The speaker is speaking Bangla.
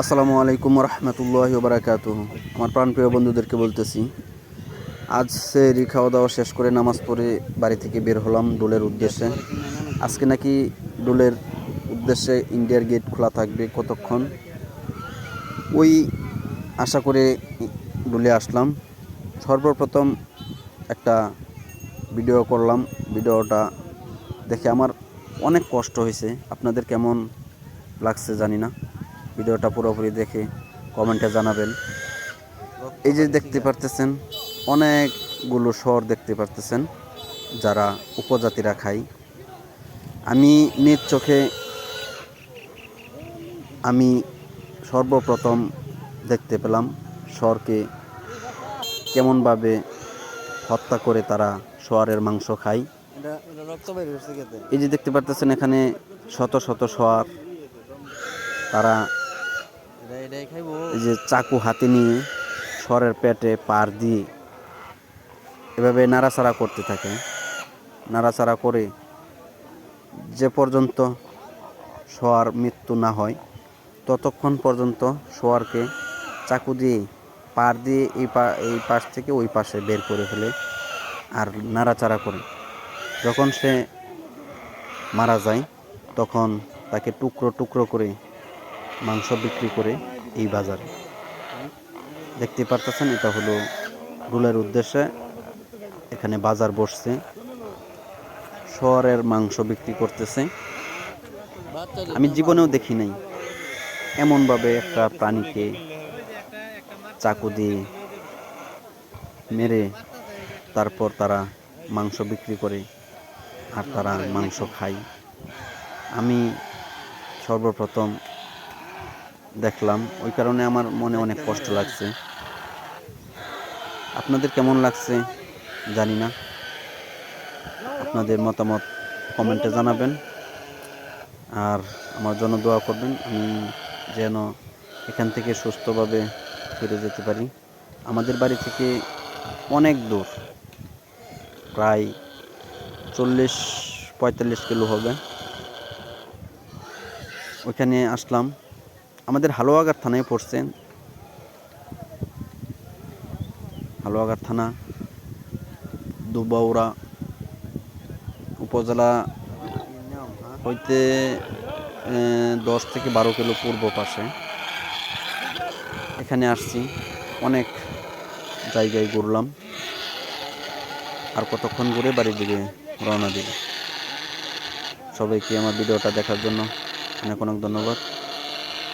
আসসালামু আলাইকুম রহমতুল্লাহ বারাকাতু আমার প্রাণপ্রিয় বন্ধুদেরকে বলতেছি, আজ সে খাওয়া দাওয়া শেষ করে নামাজ পড়ে বাড়ি থেকে বের হলাম ডোলের উদ্দেশ্যে। আজকে নাকি ডোলের উদ্দেশ্যে ইন্ডিয়ার গেট খোলা থাকবে কতক্ষণ? ওই আশা করে ডোলে আসলাম। সর্বপ্রথম একটা ভিডিও করলাম। ভিডিওটা দেখে আমার অনেক কষ্ট হয়েছে। আপনাদের কেমন লাগছে জানি না। ভিডিওটা পুরোপুরি দেখে কমেন্টে জানাবেন। এই যে দেখতে পারতেছেন অনেকগুলো শহর দেখতে পারতেছেন যারা উপজাতিরা খায়। আমি নিজ চোখে আমি সর্বপ্রথম দেখতে পেলাম শহরকে কেমনভাবে হত্যা করে তারা শোয়ারের মাংস খায়। এই যে দেখতে পারতেছেন এখানে শত শত শোয়ার তারা এই যে চাকু হাতে নিয়ে স্বরের পেটে পার দিয়ে এভাবে নাড়াচাড়া করতে থাকে। নাড়াচাড়া করে যে পর্যন্ত শোয়ার মৃত্যু না হয়, ততক্ষণ পর্যন্ত শোয়ারকে চাকু দিয়ে পার দিয়ে এই পা, এই পাশ থেকে ওই পাশে বের করে ফেলে আর নাড়াচাড়া করে। যখন সে মারা যায়, তখন তাকে টুকরো টুকরো করে মাংস বিক্রি করে এই বাজারে। দেখতে পারতেছেন, এটা হলো রুলের উদ্দেশ্যে এখানে বাজার বসছে। শহরের মাংস বিক্রি করতেছে। আমি জীবনেও দেখি নাই এমনভাবে একটা প্রাণীকে চাকু দিয়ে মেরে তারপর তারা মাংস বিক্রি করে আর তারা মাংস খায়। আমি সর্বপ্রথম দেখলাম, ওই কারণে আমার মনে অনেক কষ্ট লাগছে। আপনাদের কেমন লাগছে? জানি না। আপনাদের মতামত কমেন্টে জানাবেন। আর আমার জন্য দোয়া করবেন, আমি যেন এখান থেকে সুস্থভাবে ফিরে যেতে পারি। আমাদের বাড়ি থেকে অনেক দূর, প্রায় চল্লিশ পঁয়তাল্লিশ কিলো হবে। ওইখানে আসলাম। আমাদের হালুয়াঘাট থানায় পড়ছেন হালুয়াঘাট থানা, দুবাউরা উপজেলা হইতে দশ থেকে বারো কিলো পূর্ব পাশে। এখানে আসছি, অনেক জায়গায় ঘুরলাম। আর কতক্ষণ ঘুরে বাড়ির দিকে রওনা দিব। সবাইকে আমার ভিডিওটা দেখার জন্য অনেক অনেক ধন্যবাদ।